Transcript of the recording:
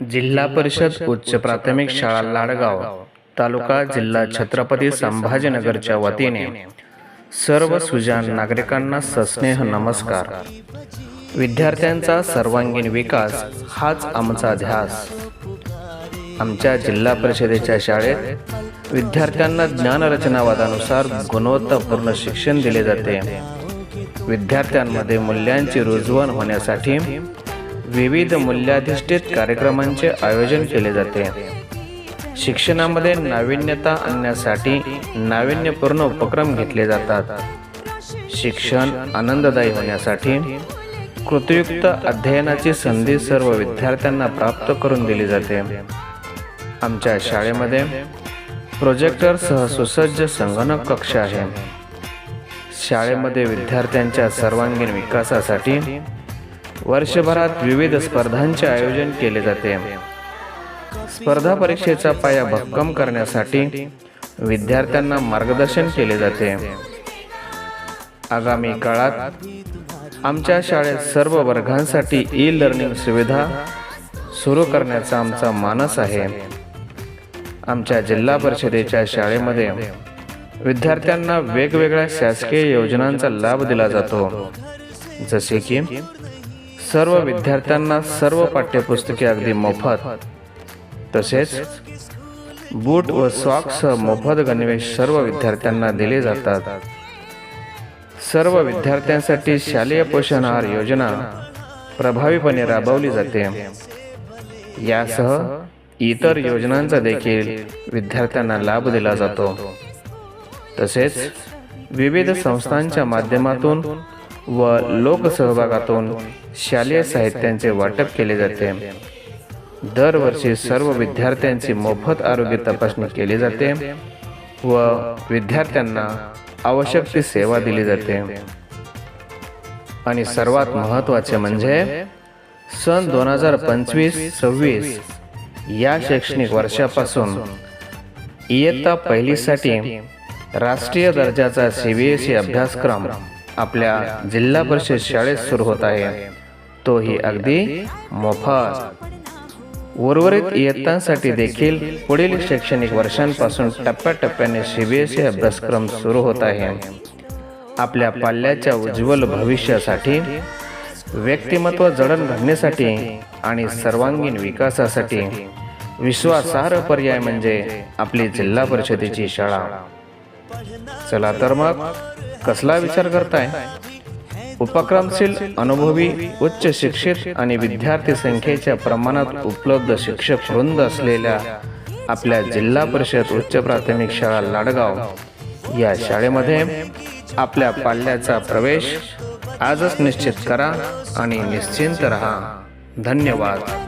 जिल्हा परिषद उच्च प्राथमिक शाळा लाडगाव तालुका जिल्हा छत्रपती संभाजीनगरच्या वतीने. सर्व सुजान नागरिकांना सस्नेह नमस्कार. विद्यार्थ्यांचा सर्वांगीण विकास हाच आमचा ध्यास आमच्या जिल्हा परिषदेच्या शाळेत विद्यार्थ्यांना ज्ञानरचनावादानुसार गुणवत्तापूर्ण शिक्षण दिले जाते. विद्यार्थ्यांमध्ये मूल्यांची रुजवण होण्यासाठी विविध मूल्याधिष्ठित कार्यक्रमांचे आयोजन केले जाते. शिक्षणामध्ये नाविन्यता आणण्यासाठी नाविन्यपूर्ण उपक्रम घेतले जातात. शिक्षण आनंददायी होण्यासाठी कृतयुक्त अध्ययनाची संधी सर्व विद्यार्थ्यांना प्राप्त करून दिली जाते. आमच्या शाळेमध्ये प्रोजेक्टरसह सुसज्ज संगणक कक्ष आहे. शाळेमध्ये विद्यार्थ्यांच्या सर्वांगीण विकासासाठी वर्षभरात विविध स्पर्धांचे आयोजन केले जाते. स्पर्धा परीक्षेचा पाया भक्कम करण्यासाठी विद्यार्थ्यांना मार्गदर्शन केले जाते. आगामी काळात आमच्या शाळेत सर्व वर्गांसाठी ई लर्निंग सुविधा सुरू करण्याचा आमचा मानस आहे. आमच्या जिल्हा परिषदेच्या शाळेमध्ये विद्यार्थ्यांना वेगवेगळ्या शासकीय योजनांचा लाभ दिला जातो. जसे की सर्व विद्यार्थ्यांना सर्व पाठ्यपुस्तके अगदी मोफत. तसेच बूट व सॉक्ससह मोफत गणवेश सर्व विद्यार्थ्यांना दिले जातात. सर्व विद्यार्थ्यांसाठी शालेय पोषण आहार योजना प्रभावीपणे राबवली जाते. यासह इतर योजनांचा देखील विद्यार्थ्यांना लाभ दिला जातो. तसेच विविध संस्थांच्या माध्यमातून व लोकसहभागातून शालेय साहित्यांचे वाटप केले जाते. दरवर्षी सर्व विद्यार्थ्यांची मोफत आरोग्य तपासणी केली जाते व विद्यार्थ्यांना आवश्यक ती सेवा दिली जाते. आणि सर्वात महत्त्वाचे म्हणजे सन दोन हजार पंचवीस सव्वीस या शैक्षणिक वर्षापासून इयत्ता पहिलीसाठी राष्ट्रीय दर्जाचा सी बी एस ई अभ्यासक्रम आपल्या जिल्हा परिषद शाळेत सुरू होत आहे. तोही अगदी मोफत. उर्वरित इयत्तांसाठी देखील पुढील शैक्षणिक वर्षांपासून टप्प्याटप्प्याने सी बी एस ई अभ्यासक्रम सुरू होत आहे. आपल्या पाल्याच्या उज्ज्वल भविष्यासाठी व्यक्तिमत्व जडण घडण्यासाठी आणि सर्वांगीण विकासासाठी विश्वासार्ह पर्याय म्हणजे आपली जिल्हा परिषदेची शाळा. चला तर मग. कसला विचार करताय? उपक्रमशील अनुभवी उच्च शिक्षित आणि विद्यार्थी संख्येच्या प्रमाणात उपलब्ध शिक्षक वृंद असलेल्या आपल्या जिल्हा परिषद उच्च प्राथमिक शाळा लाडगाव या शाळेमध्ये आपल्या पाल्याचा प्रवेश आजच निश्चित करा आणि निश्चिंत रहा. धन्यवाद.